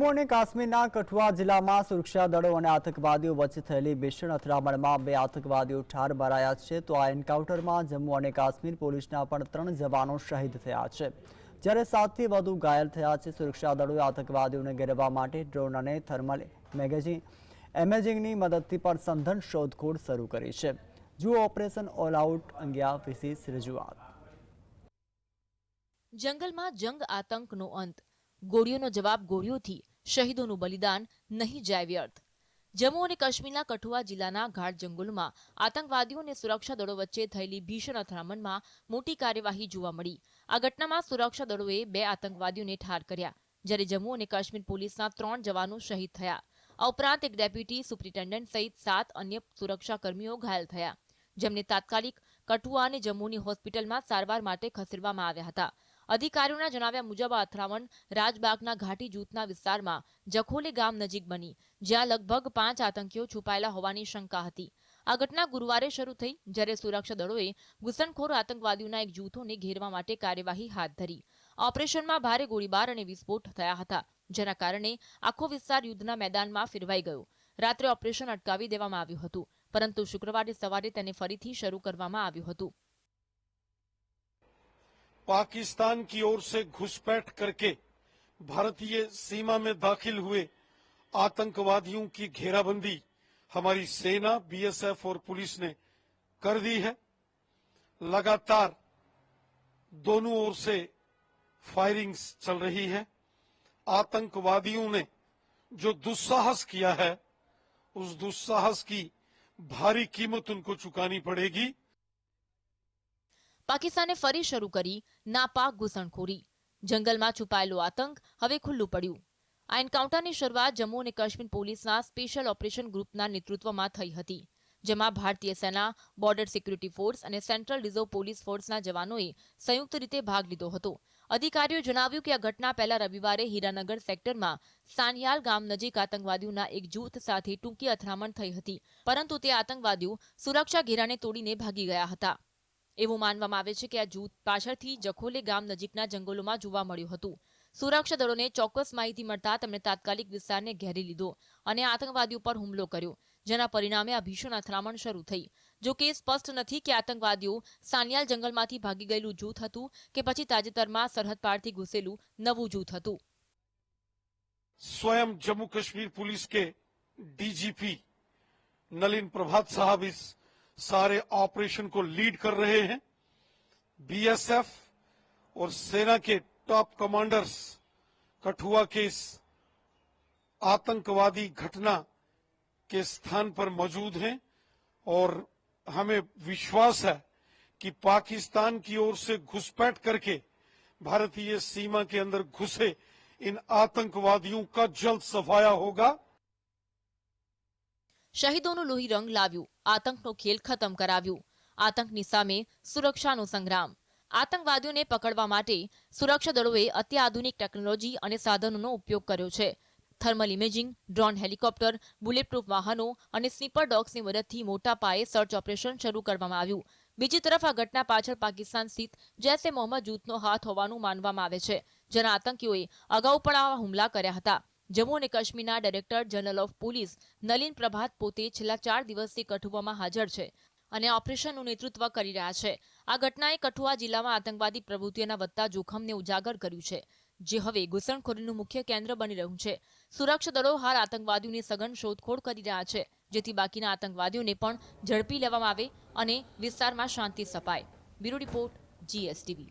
જમ્મુ અને કાશ્મીરના કઠુઆ જિલ્લામાં સુરક્ષા દળો અને આતંકવાદીઓ વચ્ચે થયેલી ભીષણ અથડામણમાં બે આતંકવાદીઓ ઠાર મરાયા છે. તો આ એન્કાઉન્ટરમાં જમ્મુ અને કાશ્મીર પોલીસના પણ ત્રણ જવાનો શહીદ થયા છે. જ્યારે સાતથી વધુ ઘાયલ થયા છે, સુરક્ષા દળોએ આતંકવાદીઓને ઘેરવા માટે ડ્રોન અને થર્મલ મેગેઝિન, એમેજિંગની મદદથી પણ સંધન શોધખોળ શરૂ કરી છે. જુઓ ઓપરેશન ઓલ આઉટ અંગે આ વિશેષ રજૂઆત. જંગલમાં જંગ આતંકનો અંત. ગોળીઓનો જવાબ ગોળીઓથી. શહીદોનું બલિદાન નહીં જાય વ્યર્થ. જમ્મુ અને કાશ્મીરના કઠુઆ જિલ્લાના ગાઢ જંગલમાં આતંકવાદીઓ અને સુરક્ષા દળો વચ્ચે થયેલી ભીષણ અથડામણમાં મોટી કાર્યવાહી જોવા મળી. આ ઘટનામાં સુરક્ષા દળોએ બે આતંકવાદીઓને ઠાર કર્યા, જ્યારે જમ્મુ અને કાશ્મીર પોલીસના ત્રણ જવાનો શહીદ થયા. આ ઉપરાંત એક ડેપ્યુટી સુપ્રિન્ટેન્ડન્ટ સહિત સાત અન્ય સુરક્ષા કર્મીઓ ઘાયલ થયા, જેમને તાત્કાલિક કઠુઆ અને જમ્મુની હોસ્પિટલમાં સારવાર માટે ખસેડવામાં આવ્યા હતા. અધિકારીઓના જણાવ્યા મુજબ આ અથડામણ રાજબાગના ઘાટી જૂથના વિસ્તારમાં જખોલી ગામ નજીક બની, જ્યાં લગભગ પાંચ આતંકીઓ છુપાયેલા હોવાની શંકા હતી. આ ઘટના ગુરુવારે શરૂ થઈ, જ્યારે સુરક્ષા દળોએ ઘૂસણખોર આતંકવાદીઓના એક જૂથોને ઘેરવા માટે કાર્યવાહી હાથ ધરી. ઓપરેશનમાં ભારે ગોળીબાર અને વિસ્ફોટ થયા હતા, જેના કારણે આખો વિસ્તાર યુદ્ધના મેદાનમાં ફેરવાઈ ગયો. રાત્રે ઓપરેશન અટકાવી દેવામાં આવ્યું હતું, પરંતુ શુક્રવારે સવારે તેને ફરીથી શરૂ કરવામાં આવ્યું હતું. पाकिस्तान की ओर से घुसपैठ करके भारतीय सीमा में दाखिल हुए आतंकवादियों की घेराबंदी हमारी सेना बीएसएफ और पुलिस ने कर दी है। लगातार दोनों ओर से फायरिंग्स चल रही है। आतंकवादियों ने जो दुस्साहस किया है, उस दुस्साहस की भारी कीमत उनको चुकानी पड़ेगी। પાકિસ્તાને ફરી શરૂ કરી નાપાક ઘૂસણખોરી. જંગલમાં છુપાયેલો આતંક હવે ખુલ્લું પડ્યું. આ એન્કાઉન્ટરની શરૂઆત જમ્મુ અને કાશ્મીર પોલીસના સ્પેશિયલ ઓપરેશન ગ્રુપના નેતૃત્વમાં થઈ હતી, જેમાં ભારતીય સેના, બોર્ડર સિક્યુરિટી ફોર્સ અને સેન્ટ્રલ રિઝર્વ પોલીસ ફોર્સના જવાનોએ સંયુક્ત રીતે ભાગ લીધો હતો. અધિકારીઓએ જણાવ્યું કે આ ઘટના પહેલા રવિવારે હીરાનગર સેક્ટરમાં સાનિયાલ ગામ નજીક આતંકવાદીઓના એક જૂથ સાથે ટૂંકી અથડામણ થઈ હતી, પરંતુ તે આતંકવાદીઓ સુરક્ષા ઘેરાને તોડીને ભાગી ગયા હતા. એવું માનવામાં આવે છે કે આ જૂથ પાછળથી જખોલે ગામ નજીકના જંગલોમાં જોવા મળ્યું હતું. સુરક્ષા દળોને ચોક્કસ માહિતી મળતા તેમણે તાત્કાલિક વિસ્તારને ઘેરી લીધો અને આતંકવાદીઓ પર હુમલો કર્યો, જેના પરિણામે આ ભીષણ અથડામણ શરૂ થઈ. જો કે સ્પષ્ટ નથી કે આતંકવાદીઓ સાનિયાલ જંગલમાંથી ભાગી ગયેલું જૂથ હતું કે પછી તાજેતરમાં સરહદ પારથી ઘૂસેલું નવું જૂથ હતું. સ્વયં જમ્મુ કાશ્મીર પોલીસ કે ડીજીપી નલિન પ્રભાત સાહબ सारे ऑपरेशन को लीड कर रहे हैं। बीएसएफ और सेना के टॉप कमांडर्स, कठुआ के इस आतंकवादी घटना के स्थान पर मौजूद हैं और हमें विश्वास है कि पाकिस्तान की ओर से घुसपैठ करके भारतीय सीमा के अंदर घुसे इन आतंकवादियों का जल्द सफाया होगा। શહીદોનું લોહી રંગ લાવ્યું, આતંકનો ખેલ ખતમ કરાવ્યું. આતંકની સામે સુરક્ષાનો સંગ્રામ. આતંકવાદીઓને પકડવા માટે સુરક્ષા દળોએ અત્યાધુનિક ટેકનોલોજી અને સાધનોનો ઉપયોગ કર્યો છે. Thermal imaging, drone helicopter, bulletproof વાહનો અને સ્નીપર ડોગ્સની મદદથી મોટા પાયે સર્ચ ઓપરેશન શરૂ કરવામાં આવ્યું. બીજી તરફ આ ઘટના પાછળ પાકિસ્તાન સ્થિત જૈસે મોહમ્મદ જૂથનો હાથ હોવાનું માનવામાં આવે છે, જેના આતંકીઓએ અગાઉ પણ આવા હુમલા કર્યા હતા. જમ્મુ અને કાશ્મીરના director general of police Nalin Prabhat પોતે છેલ્લા ચાર દિવસથી કઠુઆમાં હાજર છે અને ઓપરેશનનું નેતૃત્વ કરી રહ્યા છે. આ ઘટનાએ કઠુઆ જિલ્લામાં આતંકવાદી પ્રવૃત્તિઓના વધતા જોખમને ઉજાગર કર્યું છે, જે હવે ઘૂસણખોરીનું મુખ્ય કેન્દ્ર બની રહ્યું છે. સુરક્ષા દળો હાલ આતંકવાદીઓની સઘન શોધખોળ કરી રહ્યા છે, જેથી બાકીના આતંકવાદીઓને પણ ઝડપી લેવામાં આવે અને વિસ્તારમાં શાંતિ સપાય. Bureau report, GSTV.